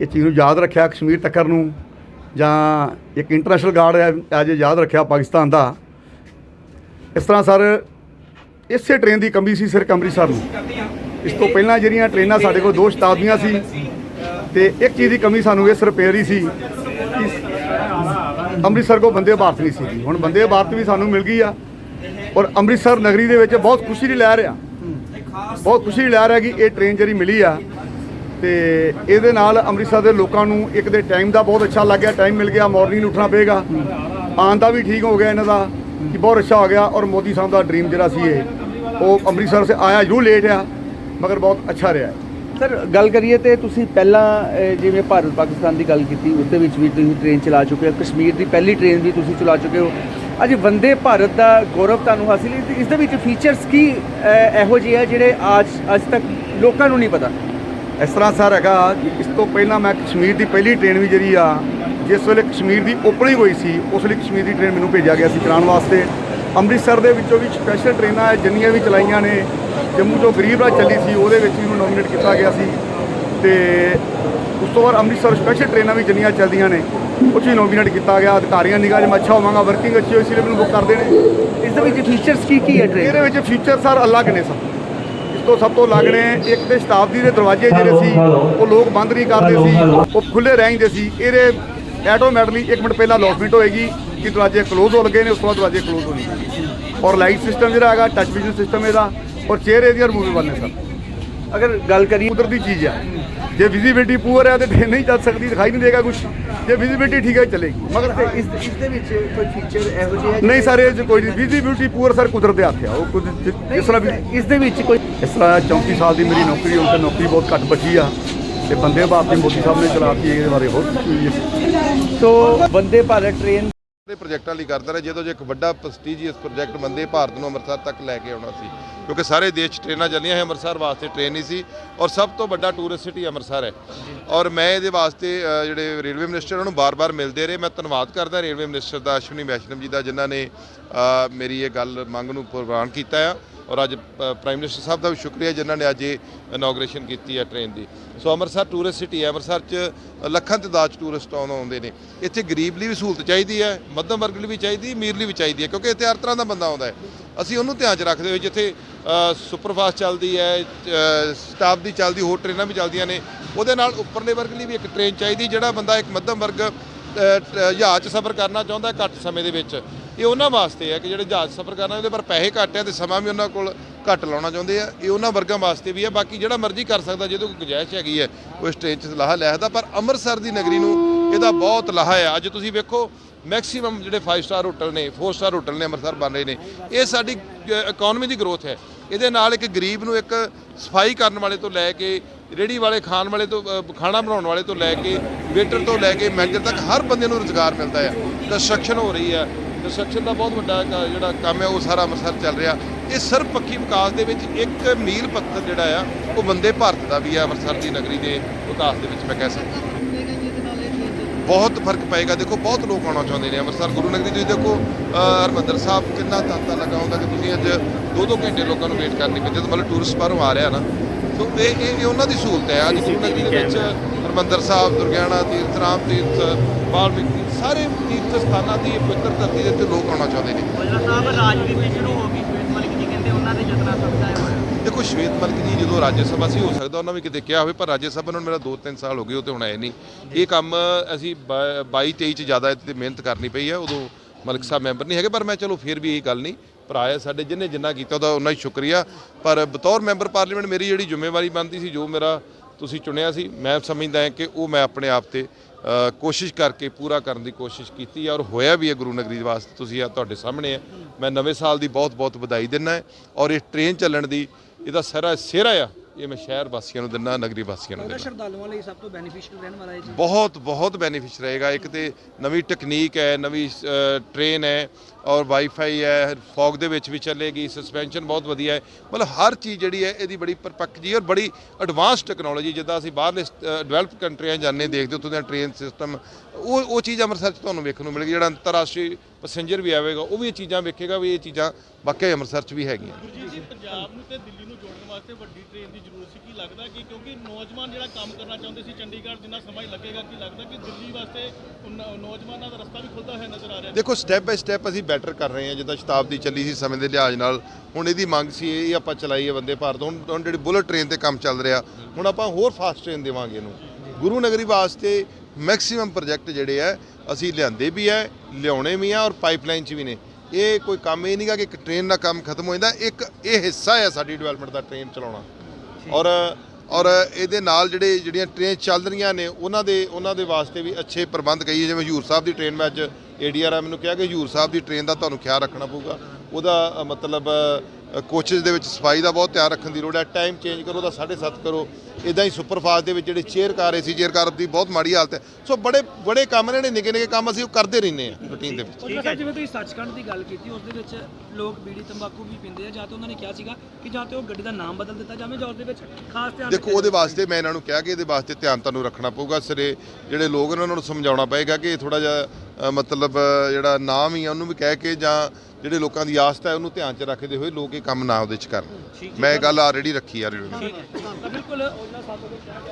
ਇਹ ਚੀਜ਼ ਨੂੰ ਯਾਦ ਰੱਖਿਆ ਕਸ਼ਮੀਰ ਤੱਕਰ ਨੂੰ ਜਾਂ ਇੱਕ ਇੰਟਰਨੈਸ਼ਨਲ ਗਾਰਡ ਐਜ ਯਾਦ ਰੱਖਿਆ ਪਾਕਿਸਤਾਨ ਦਾ। ਇਸ ਤਰ੍ਹਾਂ ਸਰ, ਇਸੇ ਟ੍ਰੇਨ ਦੀ ਕਮੀ ਸੀ ਸਿਰਫ ਅੰਮ੍ਰਿਤਸਰ ਨੂੰ। ਇਸ ਤੋਂ ਪਹਿਲਾਂ ਜਿਹੜੀਆਂ ਟ੍ਰੇਨਾਂ ਸਾਡੇ ਕੋਲ ਦੋ ਸ਼ਤਾਬਦੀਆਂ ਸੀ ਤੇ ਇੱਕ ਚੀਜ਼ ਦੀ ਕਮੀ ਸਾਨੂੰ ਇਸ ਰਿਪੇਅਰ ਹੀ ਸੀ ਅੰਮ੍ਰਿਤਸਰ ਕੋ ਬੰਦੇ ਭਾਰਤ ਨਹੀਂ ਸੀ ਹੁਣ ਬੰਦੇ ਭਾਰਤ ਵੀ ਸਾਨੂੰ ਮਿਲ ਗਈ ਆ ਔਰ ਅੰਮ੍ਰਿਤਸਰ ਨਗਰੀ ਦੇ ਵਿੱਚ ਬਹੁਤ ਖੁਸ਼ੀ ਦੀ ਲਹਿਰ ਆ। ਬਹੁਤ ਖੁਸ਼ੀ ਦੀ ਲਹਿਰ ਹੈ ਕਿ ਇਹ ਟ੍ਰੇਨ ਜਿਹੜੀ ਮਿਲੀ ਆ ਤੇ ਇਹਦੇ ਨਾਲ ਅੰਮ੍ਰਿਤਸਰ ਦੇ ਲੋਕਾਂ ਨੂੰ ਇੱਕ ਦੇ ਟਾਈਮ ਦਾ ਬਹੁਤ ਅੱਛਾ ਲੱਗ ਗਿਆ ਟਾਈਮ ਮਿਲ ਗਿਆ ਮਾਰਨਿੰਗ ਨੂੰ ਉੱਠਣਾ ਪਏਗਾ। ਆਉਣ ਦਾ ਵੀ ਠੀਕ ਹੋ ਗਿਆ ਇਹਨਾਂ ਦਾ, ਕਿ ਬਹੁਤ ਅੱਛਾ ਹੋ ਗਿਆ ਔਰ ਮੋਦੀ ਸਾਹਿਬ ਦਾ ਡ੍ਰੀਮ ਜਿਹੜਾ ਸੀ ਇਹ, ਉਹ ਅੰਮ੍ਰਿਤਸਰ ਸੇ ਆਇਆ, ਜ਼ਰੂਰ ਲੇਟ ਆ, ਮਗਰ ਬਹੁਤ ਅੱਛਾ ਰਿਹਾ। ਸਰ ਗੱਲ ਕਰੀਏ ਤੇ ਤੁਸੀਂ ਪਹਿਲਾਂ ਜਿਵੇਂ ਭਾਰਤ ਪਾਕਿਸਤਾਨ ਦੀ ਗੱਲ ਕੀਤੀ ਉਸ ਦੇ ਵਿੱਚ ਵੀ ਤੁਸੀਂ ਟ੍ਰੇਨ ਚਲਾ ਚੁੱਕੇ ਹੋ, ਕਸ਼ਮੀਰ ਦੀ ਪਹਿਲੀ ਟ੍ਰੇਨ ਵੀ ਤੁਸੀਂ ਚਲਾ ਚੁੱਕੇ ਹੋ। ਅੱਜ ਵੰਦੇ ਭਾਰਤ ਦਾ ਗੌਰਵ ਤੁਹਾਨੂੰ ਹਾਸਿਲ ਹੈ ਇਸ ਦੇ ਵਿੱਚ ਫੀਚਰਸ ਕੀ ਇਹੋ ਜਿਹੇ ਆ ਜਿਹੜੇ ਅੱਜ ਅੱਜ ਤੱਕ ਲੋਕਾਂ ਨੂੰ ਨਹੀਂ ਪਤਾ? ਇਸ ਤਰ੍ਹਾਂ ਸਰ ਹੈਗਾ ਇਸ ਤੋਂ ਪਹਿਲਾਂ ਮੈਂ ਕਸ਼ਮੀਰ ਦੀ ਪਹਿਲੀ ਟ੍ਰੇਨ ਵੀ ਜਿਹੜੀ ਆ ਜਿਸ ਵੇਲੇ ਕਸ਼ਮੀਰ ਦੀ ਓਪਨਿੰਗ ਹੋਈ ਸੀ ਉਸ ਵੇਲੇ ਕਸ਼ਮੀਰ ਦੀ ਟ੍ਰੇਨ ਮੈਨੂੰ ਭੇਜਿਆ ਗਿਆ ਸੀ ਚਲਾਉਣ ਵਾਸਤੇ। ਅੰਮ੍ਰਿਤਸਰ ਦੇ ਵਿੱਚੋਂ ਵੀ ਸਪੈਸ਼ਲ ਟ੍ਰੇਨਾਂ ਜਿੰਨੀਆਂ ਵੀ ਚਲਾਈਆਂ ਨੇ ਜੰਮੂ ਤੋਂ ਗਰੀਬ ਰਾਜ ਚੱਲੀ ਸੀ ਉਹਦੇ ਵਿੱਚ ਵੀ ਮੈਨੂੰ ਨੋਮੀਨੇਟ ਕੀਤਾ ਗਿਆ ਸੀ। ਤੇ ਉਸ ਤੋਂ ਬਾਅਦ ਅੰਮ੍ਰਿਤਸਰ ਸਪੈਸ਼ਲ ਟ੍ਰੇਨਾਂ ਵੀ ਜਿੰਨੀਆਂ ਚੱਲਦੀਆਂ ਨੇ ਉਹ ਵੀ ਨੋਮੀਨੇਟ ਕੀਤਾ ਗਿਆ। ਅਧਿਕਾਰੀਆਂ ਨਿਗਾਹ 'ਚ ਮੈਂ ਅੱਛਾ ਹੋਵਾਂਗਾ ਵਰਕਿੰਗ ਅੱਛੀ ਹੋਈ ਸੀ ਲਈ ਮੈਨੂੰ ਬੁੱਕ ਕਰਦੇ ਨੇ ਇਸ ਦੇ ਵਿੱਚ ਫੀਚਰਸ ਕੀ ਕੀ ਹੈ ਟ੍ਰੇਨ ਇਹਦੇ ਵਿੱਚ ਫੀਚਰ ਸਰ ਅਲੱਗ ਨੇ ਸਰ। ਇਸ ਤੋਂ ਸਭ ਤੋਂ ਅਲੱਗ ਨੇ ਇੱਕ ਤੇ ਸ਼ਤਾਬਦੀ ਦੇ ਦਰਵਾਜ਼ੇ ਜਿਹੜੇ ਸੀ ਉਹ ਲੋਕ ਬੰਦ ਨਹੀਂ ਕਰਦੇ ਸੀ ਉਹ ਖੁੱਲੇ ਰਹਿੰਦੇ ਸੀ। ਇਹਦੇ ਆਟੋਮੈਟਿਕਲੀ 1 ਮਿੰਟ ਪਹਿਲਾਂ ਲੌਸਮੈਂਟ ਹੋਏਗੀ ਕਿ ਦਰਵਾਜ਼ੇ ਕਲੋਜ਼ ਹੋ ਲੱਗੇ ਨੇ ਉਸ ਤੋਂ ਬਾਅਦ ਦਰਵਾਜ਼ੇ ਕਲੋਜ਼ ਹੋਣਗੇ ਔਰ ਲਾਈਟ ਸਿਸਟਮ ਜਿਹੜਾ ਹੈਗਾ ਟੱਚ ਵਿਜ਼ਨ ਸਿਸਟਮ ਇਹਦਾ ਔਰ ਚੇਅਰ ਇਹਦੀਆਂ ਰਿਮੂਵੇਬਲ ਨੇ ਸਰ ਅਗਰ ਗੱਲ ਕਰੀਏ ਕੁਦਰਤੀ ਚੀਜ਼ ਆ ਜੇ ਵਿਜ਼ਿਬਿਲਿਟੀ ਪੂਅਰ ਹੈ ਤੇ ਟ੍ਰੇਨ ਨਹੀਂ ਚੱਲ ਸਕਦੀ ਦਿਖਾਈ ਨਹੀਂ ਦੇਗਾ ਕੁਝ ਜੇ ਵਿਜ਼ਿਬਿਲਿਟੀ ਠੀਕ ਹੈ ਚੱਲੇਗੀ। ਮਗਰ ਤੇ ਇਸ ਇਸ ਦੇ ਵਿੱਚ ਕੋਈ ਫੀਚਰ ਇਹੋ ਜਿਹੇ ਹੈ ਨਹੀਂ ਸਰ ਇਹ 'ਚ ਕੋਈ ਨਹੀਂ। ਵਿਜ਼ਿਬਿਲਿਟੀ ਪੂਅਰ ਸਰ ਕੁਦਰਤ ਦੇ ਹੱਥ ਆ। ਉਹ ਕੁਝ ਜਿਸ ਤਰ੍ਹਾਂ ਵੀ ਇਸ ਦੇ ਵਿੱਚ ਕੋਈ ਇਸ ਤਰ੍ਹਾਂ 34 ਸਾਲ ਦੀ ਮੇਰੀ ਨੌਕਰੀ ਹੁਣ ਤੇ ਨੌਕਰੀ ਬਹੁਤ ਘੱਟ ਬਚੀ ਆ। ਤੇ ਬੰਦੇ ਭਾਰਤ ਦੀ ਮੋਦੀ ਸਾਹਿਬ ਨੇ ਚਲਾਤੀ ਇਹਦੇ ਬਾਰੇ ਬਹੁਤ ਖੁਸ਼ੀ ਹੋਈ ਹੈ। ਸੋ ਵੰਦੇ ਭਾਰਤ ਟ੍ਰੇਨ ਦੇ ਪ੍ਰੋਜੈਕਟਾਂ ਲਈ ਕਰਦਾ ਰਿਹਾ। ਜਦੋਂ ਜੇ ਇੱਕ ਵੱਡਾ ਪ੍ਰੈਸਟੀਜੀਅਸ ਪ੍ਰੋਜੈਕਟ ਵੰਦੇ ਭਾਰਤ ਨੂੰ ਅੰਮ੍ਰਿਤਸਰ ਤੱਕ ਲੈ ਕੇ ਆਉਣਾ ਸੀ ਕਿਉਂਕਿ ਸਾਰੇ ਦੇਸ਼ 'ਚ ਟ੍ਰੇਨਾਂ ਚੱਲੀਆਂ ਹੈ ਅੰਮ੍ਰਿਤਸਰ ਵਾਸਤੇ ਟ੍ਰੇਨ ਹੀ ਸੀ ਔਰ ਸਭ ਤੋਂ ਵੱਡਾ ਟੂਰਿਸਟ ਸਿਟੀ ਅੰਮ੍ਰਿਤਸਰ ਹੈ। ਔਰ ਮੈਂ ਇਹਦੇ ਵਾਸਤੇ ਅ, ਜਿਹੜੇ ਰੇਲਵੇ ਮਿਨਿਸਟਰ ਉਹਨਾਂ ਨੂੰ ਬਾਰ-ਬਾਰ ਮਿਲਦੇ ਰਹੇ। ਮੈਂ ਧੰਨਵਾਦ ਕਰਦਾ ਰੇਲਵੇ ਮਿਨਿਸਟਰ ਦਾ ਅਸ਼ਵਨੀ ਵੈਸ਼ਨਵ ਜੀ ਦਾ ਜਿਨ੍ਹਾਂ ਨੇ ਅ, ਮੇਰੀ ਇਹ ਗੱਲ ਮੰਗ ਨੂੰ ਪ੍ਰਵਾਨ ਕੀਤਾ ਆ। ਔਰ ਅੱਜ ਅ, ਪ੍ਰਾਈਮ ਮਿਨਿਸਟਰ ਸਾਹਿਬ ਦਾ ਵੀ ਸ਼ੁਕਰੀਆ ਜਿਨ੍ਹਾਂ ਨੇ ਅੱਜ ਇਹ ਇਨੋਗ੍ਰੇਸ਼ਨ ਕੀਤੀ ਹੈ ਟ੍ਰੇਨ ਦੀ। ਸੋ ਅੰਮ੍ਰਿਤਸਰ ਟੂਰਿਸਟ ਸਿਟੀ ਹੈ। ਅੰਮ੍ਰਿਤਸਰ 'ਚ ਲੱਖਾਂ ਤਾਦਾਦ 'ਚ ਟੂਰਿਸਟ ਆਉਣ ਆਉਂਦੇ ਨੇ। ਇੱਥੇ ਗਰੀਬ ਲਈ ਵੀ ਸਹੂਲਤ ਚਾਹੀਦੀ ਹੈ ਮੱਧਮ ਵਰਗ ਲਈ ਵੀ ਚਾਹੀਦੀ ਅਮੀਰ ਲਈ ਵੀ ਚਾਹੀਦੀ ਹੈ ਕਿਉਂਕਿ ਇੱਥੇ ਹਰ ਤਰ੍ਹਾਂ ਦਾ ਬੰਦਾ ਆਉਂਦਾ ਹੈ। ਅਸੀਂ ਉਹਨੂੰ ਧਿਆਨ 'ਚ ਰੱਖਦੇ ਹੋਏ ਜਿੱਥੇ ਸੁਪਰਫਾਸਟ ਚੱਲਦੀ ਹੈ ਸਟਾਫ ਦੀ ਚੱਲਦੀ, ਹੋਰ ਟ੍ਰੇਨਾਂ ਵੀ ਚੱਲਦੀਆਂ ਨੇ, ਉਹਦੇ ਨਾਲ ਉੱਪਰਲੇ ਵਰਗ ਲਈ ਵੀ ਇੱਕ ਟ੍ਰੇਨ ਚਾਹੀਦੀ, ਜਿਹੜਾ ਬੰਦਾ ਇੱਕ ਮੱਧਮ ਵਰਗ ਜਹਾਜ਼ 'ਚ ਸਫ਼ਰ ਕਰਨਾ ਚਾਹੁੰਦਾ ਘੱਟ ਸਮੇਂ ਦੇ ਵਿੱਚ। ਇਹ ਉਹਨਾਂ ਵਾਸਤੇ ਹੈ ਕਿ ਜਿਹੜੇ ਜਹਾਜ਼ 'ਚ ਸਫ਼ਰ ਕਰਨਾ ਉਹਦੇ ਪਰ ਪੈਸੇ ਘੱਟ ਹੈ ਤੇ ਸਮਾਂ ਵੀ ਉਹਨਾਂ ਕੋਲ ਘੱਟ ਲਾਉਣਾ ਚਾਹੁੰਦੇ ਆ। ਇਹ ਉਹਨਾਂ ਵਰਗਾਂ ਵਾਸਤੇ ਵੀ ਹੈ, ਬਾਕੀ ਜਿਹੜਾ ਮਰਜ਼ੀ ਕਰ ਸਕਦਾ, ਜਿਹਦੇ ਕੋਲ ਗੁੰਜਾਇਸ਼ ਹੈਗੀ ਹੈ ਉਹ ਇਸ ਟ੍ਰੇਨ 'ਚ ਲਾਹਾ ਲੈ ਸਕਦਾ, ਪਰ ਅੰਮ੍ਰਿਤਸਰ ਦੀ ਨਗਰੀ ਨੂੰ ਇਹਦਾ ਬਹੁਤ ਲਾਹਾ ਹੈ। ਅੱਜ ਤੁਸੀਂ ਵੇਖੋ ਮੈਕਸਿਮਮ ਜਿਹੜੇ 5 ਸਟਾਰ ਹੋਟਲ ਨੇ 4 ਸਟਾਰ ਹੋਟਲ ਨੇ, ਅੰਮ੍ਰਿਤਸਰ ਬਣ ਰਹੇ ਨੇ, ਇਹ ਸਾਡੀ ਇਕਨੋਮੀ ਦੀ ਗਰੋਥ ਹੈ। ਇਹਦੇ ਨਾਲ ਇੱਕ ਗਰੀਬ ਨੂੰ ਇੱਕ ਸਫ਼ਾਈ ਕਰਨ ਵਾਲੇ ਤੋਂ ਲੈ ਕੇ ਰੇੜੀ ਵਾਲੇ ਖਾਣ ਵਾਲੇ ਤੋਂ ਖਾਣਾ ਬਣਾਉਣ ਵਾਲੇ ਤੋਂ ਲੈ ਕੇ ਵੇਟਰ ਤੋਂ ਲੈ ਕੇ ਮੈਨੇਜਰ ਤੱਕ ਹਰ ਬੰਦੇ ਨੂੰ ਰੁਜ਼ਗਾਰ ਮਿਲਦਾ ਹੈ। ਕੰਸਟਰਕਸ਼ਨ ਹੋ ਰਹੀ ਹੈ। ਕੰਸਟਰਕਸ਼ਨ ਦਾ ਬਹੁਤ ਵੱਡਾ ਜਿਹੜਾ ਕੰਮ ਹੈ, ਉਹ ਸਾਰਾ ਅੰਮ੍ਰਿਤਸਰ ਚੱਲ ਰਿਹਾ। ਇਹ ਸਰਬਪੱਖੀ ਵਿਕਾਸ ਦੇ ਵਿੱਚ ਇੱਕ ਮੀਲ ਪੱਥਰ ਜਿਹੜਾ ਆ, ਉਹ ਬੰਦੇ ਭਾਰਤ ਦਾ ਵੀ ਆ, ਅੰਮ੍ਰਿਤਸਰ ਦੀ ਨਗਰੀ ਦੇ ਵਿਕਾਸ ਦੇ ਵਿੱਚ ਮੈਂ ਕਹਿ ਸਕਦਾ। ਬਹੁਤ ਫ਼ਰਕ ਪਏਗਾ। ਦੇਖੋ ਬਹੁਤ ਲੋਕ ਆਉਣਾ ਚਾਹੁੰਦੇ ਨੇ ਅੰਮ੍ਰਿਤਸਰ। ਗੁਰੂ ਨਗਰੀ ਤੁਸੀਂ ਦੇਖੋ ਹਰਿਮੰਦਰ ਸਾਹਿਬ ਕਿੰਨਾ ਤਾਂਤਾ ਲੱਗਾ ਹੁੰਦਾ ਕਿ ਤੁਸੀਂ ਅੱਜ ਦੋ ਦੋ ਘੰਟੇ ਲੋਕਾਂ ਨੂੰ ਵੇਟ ਕਰਨੀ ਪੈਂਦੀ ਜਦੋਂ ਮਤਲਬ ਟੂਰਿਸਟ ਬਾਹਰੋਂ ਆ ਰਿਹਾ ਨਾ ਸੋ ਇਹ ਇਹ ਉਹਨਾਂ ਦੀ ਸਹੂਲਤ ਹੈ। ਅੱਜ ਗੁਰੂ ਨਗਰੀ ਦੇ ਵਿੱਚ ਹਰਿਮੰਦਰ ਸਾਹਿਬ ਦੁਰਗਿਆਣਾ ਤੀਰਥ ਰਾਮ ਤੀਰਥ ਵਾਲਮੀਕੀ ਤੀਰਥ, ਸਾਰੇ ਤੀਰਥ ਸਥਾਨਾਂ ਦੀ ਪਵਿੱਤਰ ਧਰਤੀ ਦੇ ਉੱਤੇ ਲੋਕ ਆਉਣਾ ਚਾਹੁੰਦੇ ਨੇ। ਸਾਹਿਬ ਰਾਜਨੀਤੀ ਸ਼ੁਰੂ ਹੋ ਗਈ। ਸ਼ਵੇਤ ਮਲਿਕ ਜੀ ਕਹਿੰਦੇ ਉਹਨਾਂ ਦੇ ਯਤਨਾਂ ਦੇਖੋ ਸ਼ਵੇਤ ਮਲਿਕ ਜੀ, ਜਦੋਂ ਰਾਜ ਸਭਾ ਸੀ, ਹੋ ਸਕਦਾ ਉਹਨਾਂ ਵੀ ਕਿਤੇ ਕਿਹਾ ਹੋਵੇ, ਪਰ ਰਾਜ ਸਭਾ ਨੂੰ ਮੇਰਾ 2-3 ਸਾਲ ਹੋ ਗਏ, ਉਹ ਤੇ ਹੁਣ ਆਏ ਨਹੀਂ। ਇਹ ਕੰਮ ਅਸੀਂ 22-23 ਚ ਜ਼ਿਆਦਾ ਤੇ ਮਿਹਨਤ ਕਰਨੀ ਪਈ ਹੈ ਉਦੋਂ ਮਲਿਕ ਸਾਹਿਬ ਮੈਂਬਰ ਨਹੀਂ ਹੈਗੇ, ਪਰ ਮੈਂ ਚਲੋ ਫਿਰ ਵੀ ਇਹ ਗੱਲ ਨਹੀਂ ਭਰਾ ਹੈ ਸਾਡੇ ਜਿਹਨੇ ਜਿੰਨਾ ਕੀਤਾ, ਉਹਦਾ ਉਹਨਾਂ ਹੀ ਸ਼ੁਕਰੀਆ। ਪਰ ਬਤੌਰ ਮੈਂਬਰ ਪਾਰਲੀਮੈਂਟ ਮੇਰੀ ਜਿਹੜੀ ਜ਼ਿੰਮੇਵਾਰੀ ਬਣਦੀ ਸੀ, ਜੋ ਮੇਰਾ ਤੁਸੀਂ ਚੁਣਿਆ ਸੀ, ਮੈਂ ਸਮਝਦਾ ਹਾਂ ਕਿ ਉਹ ਮੈਂ ਆਪਣੇ ਆਪ ਤੇ ਕੋਸ਼ਿਸ਼ ਕਰਕੇ ਪੂਰਾ ਕਰਨ ਦੀ ਕੋਸ਼ਿਸ਼ ਕੀਤੀ ਔਰ ਹੋਇਆ ਵੀ ਹੈ ਗੁਰੂ ਨਗਰੀ ਦੇ ਵਾਸਤੇ, ਤੁਸੀਂ ਆ ਤੁਹਾਡੇ ਸਾਹਮਣੇ ਹੈ ਮੈਂ ਨਵੇਂ ਸਾਲ ਦੀ ਬਹੁਤ ਬਹੁਤ ਵਧਾਈ ਦਿੰਦਾ ਔਰ ਇਹ ਟ੍ਰੇਨ ਚੱਲਣ ਦੀ ਇਹਦਾ ਸਾਰਾ ਸਿਹਰਾ ਆ। ਇਹ ਮੈਂ ਸ਼ਹਿਰ ਵਾਸੀਆਂ ਨੂੰ ਦਿੰਦਾ ਨਗਰੀ ਵਾਸੀਆਂ ਨੂੰ ਦਿੰਦਾ। ਸ਼ਰਧਾਲੂਆਂ ਲਈ ਸਭ ਤੋਂ ਬੈਨੀਫੀਸ਼ੀਅਲ ਰਹਿਣ ਵਾਲਾ ਜੀ ਬਹੁਤ ਬਹੁਤ ਬੈਨੀਫਿਸ਼ ਰਹੇਗਾ। ਇੱਕ ਤੇ ਨਵੀਂ ਟੈਕਨੀਕ ਹੈ ਨਵੀਂ ਟ੍ਰੇਨ ਹੈ ਔਰ ਵਾਈਫਾਈ ਹੈ ਫੌਗ ਦੇ ਵਿੱਚ ਵੀ ਚੱਲੇਗੀ ਸਸਪੈਂਸ਼ਨ ਬਹੁਤ ਵਧੀਆ ਹੈ। ਮਤਲਬ ਹਰ ਚੀਜ਼ ਜਿਹੜੀ ਹੈ ਇਹਦੀ ਬੜੀ ਪਰਪੱਕ ਜੀ ਔਰ ਬੜੀ ਐਡਵਾਂਸ ਟੈਕਨੋਲੋਜੀ ਜਿੱਦਾਂ ਅਸੀਂ ਬਾਹਰਲੇ ਡਿਵੈਲਪ ਕੰਟਰੀਆਂ ਜਾਂਦੇ ਦੇਖਦੇ ਉੱਥੋਂ ਦਾ ਟ੍ਰੇਨ ਸਿਸਟਮ ਉਹ ਉਹ ਚੀਜ਼ ਅੰਮ੍ਰਿਤਸਰ 'ਚ ਤੁਹਾਨੂੰ ਵੇਖਣ ਨੂੰ ਮਿਲੇਗੀ ਜਿਹੜਾ ਅੰਤਰਰਾਸ਼ਟਰੀ ਪੈਸੇਂਜਰ ਵੀ ਆਵੇਗਾ ਉਹ ਵੀ ਇਹ ਚੀਜ਼ਾਂ ਵੇਖੇਗਾ ਵੀ ਇਹ ਚੀਜ਼ਾਂ ਵਾਕਈ ਅੰਮ੍ਰਿਤਸਰ 'ਚ ਵੀ ਹੈਗੀਆਂ। ਜੀ ਪੰਜਾਬ ਨੂੰ ਤੇ ਦਿੱਲੀ ਨੂੰ ਜੋੜਨ ਵਾਸਤੇ ਵੱਡੀ ਟ੍ਰੇਨ ਦੀ ਜ਼ਰੂਰਤ ਸੀ ਕੀ ਲੱਗਦਾ ਕਿ ਕਿਉਂਕਿ ਨੌਜਵਾਨ ਜਿਹੜਾ ਕੰਮ ਕਰਨਾ ਚਾਹੁੰਦੇ ਸੀ ਚੰਡੀਗੜ੍ਹ ਜਿੰਨਾ ਸਮਾਂ ਹੀ ਲੱਗੇਗਾ ਕੀ ਲੱਗਦਾ ਕਿ ਦਿੱਲੀ ਵਾਸਤੇ ਉਹ ਨ- ਨੌਜਵਾਨਾਂ ਦਾ ਰਸਤਾ ਵੀ ਖੁੱਲਦਾ ਹੋਇਆ ਨਜ਼ਰ ਆ ਰਿਹਾ? ਦੇਖੋ ਸਟੈਪ ਬਾਈ ਸਟੈਪ ਅਸੀਂ ਬੈਟਰ ਕਰ ਰਹੇ ਹਾਂ ਜਿੱਦਾਂ ਸ਼ਤਾਬਦੀ ਚੱਲੀ ਸੀ ਸਮੇਂ ਦੇ ਲਿਹਾਜ਼ ਨਾਲ। ਹੁਣ ਇਹਦੀ ਮੰਗ ਸੀ ਇਹ ਆਪਾਂ ਚਲਾਈਏ ਵੰਦੇ ਭਾਰਤ। ਹੁਣ ਜਿਹੜੀ ਬੁਲਟ ਟ੍ਰੇਨ ਤੇ ਕੰਮ ਚੱਲ ਰਿਹਾ ਹੁਣ ਆਪਾਂ ਹੋਰ ਫਾਸਟ ਟ੍ਰੇਨ ਦੇਵਾਂਗੇ ਇਹਨੂੰ। ਗੁਰੂ ਨਗਰੀ ਵਾਸਤੇ ਮੈਕਸਿਮਮ ਪ੍ਰੋਜੈਕਟ ਜਿਹੜੇ ਆ ਅਸੀਂ ਲਿਆਂਦੇ ਵੀ ਹੈ ਲਿਆਉਣੇ ਵੀ ਆ ਔਰ ਪਾਈਪਲਾਈਨ 'ਚ ਵੀ ਨੇ। ਇਹ ਕੋਈ ਕੰਮ ਇਹ ਨਹੀਂਗਾ ਕਿ ਇੱਕ ਟ੍ਰੇਨ ਦਾ ਕੰਮ ਖਤਮ ਹੋ ਜਾਂਦਾ ਇੱਕ ਇਹ ਹਿੱਸਾ ਹੈ ਸਾਡੀ ਡਿਵੈਲਪਮੈਂਟ ਦਾ ਟ੍ਰੇਨ ਚਲਾਉਣਾ। ਔਰ ਔਰ ਇਹਦੇ ਨਾਲ ਜਿਹੜੇ ਜਿਹੜੀਆਂ ਟ੍ਰੇਨ ਚੱਲ ਰਹੀਆਂ ਨੇ ਉਹਨਾਂ ਦੇ ਉਹਨਾਂ ਦੇ ਵਾਸਤੇ ਵੀ ਅੱਛੇ ਪ੍ਰਬੰਧ ਕਰੀਏ ਜਿਵੇਂ ਹਜੂਰ ਸਾਹਿਬ ਦੀ ਟ੍ਰੇਨ ਮੈਂ ਅੱਜ ਏਡੀਆਰ ਆ ਮੈਨੂੰ ਕਿਹਾ ਕਿ ਹਜੂਰ ਸਾਹਿਬ ਦੀ ਟ੍ਰੇਨ ਦਾ ਤੁਹਾਨੂੰ ਖਿਆਲ ਰੱਖਣਾ ਪਊਗਾ। ਉਹਦਾ ਮਤਲਬ ਕੋਚਸ ਦੇ ਵਿੱਚ ਸਫ਼ਾਈ ਦਾ ਬਹੁਤ ਧਿਆਨ ਰੱਖਣ ਦੀ ਲੋੜ ਹੈ। ਟਾਈਮ ਚੇਂਜ ਕਰੋ ਉਹਦਾ 7.5 ਕਰੋ। ਇਦਾਂ ਹੀ ਸੁਪਰਫਾਸਟ ਦੇ ਵਿੱਚ ਜਿਹੜੇ chair car AC chair car ਦੀ ਬਹੁਤ ਮਾੜੀ ਹਾਲਤ ਹੈ। ਸੋ ਬੜੇ ਬੜੇ ਕੰਮ ਨੇ ਨਿੱਕੇ ਨਿੱਕੇ ਕੰਮ ਅਸੀਂ ਉਹ ਕਰਦੇ ਰਹਿੰਦੇ ਹਾਂ ਰੂਟੀਨ ਦੇ ਵਿੱਚ। ਜਿਵੇਂ ਤੁਸੀਂ ਸੱਚਖੰਡ ਦੀ ਗੱਲ ਕੀਤੀ ਉਸ ਦੇ ਵਿੱਚ ਲੋਕ ਬੀੜੀ ਤੰਬਾਕੂ ਵੀ ਪੀਂਦੇ ਆ ਜਾਂ ਤਾਂ ਉਹਨਾਂ ਨੇ ਕਿਹਾ ਸੀਗਾ ਕਿ ਜਾਂ ਤੇ ਉਹ ਗੱਡੀ ਦਾ ਨਾਮ ਬਦਲ ਦਿੱਤਾ ਜਾਵੇ ਜਾਂ ਉਸ ਦੇ ਵਿੱਚ ਖਾਸ ਧਿਆਨ ਦੇਖੋ ਉਹਦੇ ਵਾਸਤੇ ਮੈਂ ਇਹਨਾਂ ਨੂੰ ਕਿਹਾ ਕਿ ਇਹਦੇ ਵਾਸਤੇ ਧਿਆਨ ਤੁਹਾਨੂੰ ਰੱਖਣਾ ਪਊਗਾ। ਸਿਰੇ ਜਿਹੜੇ ਲੋਕ ਨੇ ਉਹਨਾਂ ਨੂੰ ਸਮਝਾਉਣਾ ਪਏਗਾ ਕਿ ਥੋੜਾ ਜਿਹਾ ਮਤਲਬ ਜਿਹੜਾ ਨਾਮ ਹੀ ਆ ਉਹਨੂੰ ਵੀ ਕਹਿ ਕੇ ਜਾਂ ਜਿਹੜੇ ਲੋਕਾਂ ਦੀ ਆਸਥਾ ਹੈ ਉਹਨੂੰ ਧਿਆਨ 'ਚ ਰੱਖਦੇ ਹੋਏ ਲੋਕ ਇਹ ਕੰਮ ਨਾ ਉਹਦੇ 'ਚ ਕਰਨ। ਮੈਂ ਇਹ ਗੱਲ ਆਲਰੇਡੀ ਰੱਖੀ ਆ ਬਿਲਕੁਲ ਸਾਹਿਬ